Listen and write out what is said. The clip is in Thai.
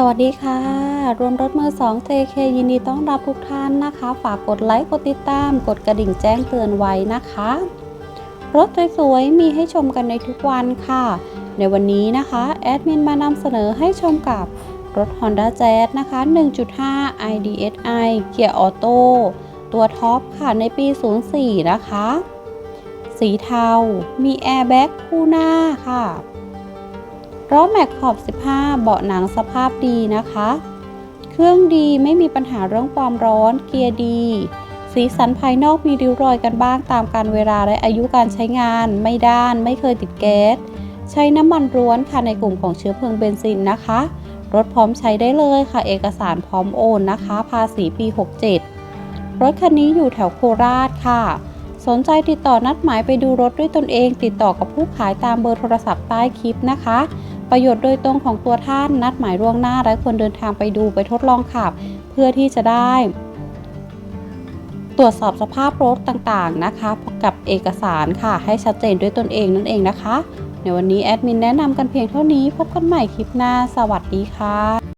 สวัสดีค่ะ รวมรถมือ2 JK ยินดีต้อนรับทุกท่านนะคะ ฝากกดไลค์ กดติดตาม กดกระดิ่งแจ้งเตือนไว้นะคะ รถสวยๆ มีให้ชมกันในทุกวันค่ะ ในวันนี้นะคะ แอดมินมานำเสนอให้ชมกับรถ Honda Jazz นะคะ 1.5 IDSI เกียร์ออโต้ตัวท็อปค่ะในปี 04 นะคะ สีเทา มีแอร์แบ็กคู่หน้าค่ะ ล้อแม็กขอบ 15 เบาะหนังสภาพดีนะคะ เครื่องดีไม่มีปัญหาเรื่องความร้อน เกียร์ดี สีสันภายนอกมีริ้วรอยกันบ้างตามการเวลาและอายุการใช้งาน ไม่ด้าน ไม่เคยติดแก๊ส ใช้น้ำมันร้วนค่ะในกลุ่มของเชื้อเพลิงเบนซินนะคะ รถพร้อมใช้ได้เลยค่ะ เอกสารพร้อมโอนนะคะ ภาษีปี 67 รถคันนี้อยู่แถวโคราชค่ะสนใจติดต่อนัดหมายไปดูรถด้วยตนเอง ติดต่อกับผู้ขายตามเบอร์โทรศัพท์ใต้คลิปนะคะ ประโยชน์โดยตรงของตัวท่านนัดหมายล่วงหน้าและควรเดินทางไปดูไปทดลองขับ เพื่อที่จะได้ตรวจสอบสภาพรถต่างๆนะคะกับเอกสารค่ะ ให้ชัดเจนด้วยตนเองนั่นเองนะคะ ในวันนี้แอดมินแนะนำกันเพียงเท่านี้ พบกันใหม่คลิปหน้า สวัสดีค่ะ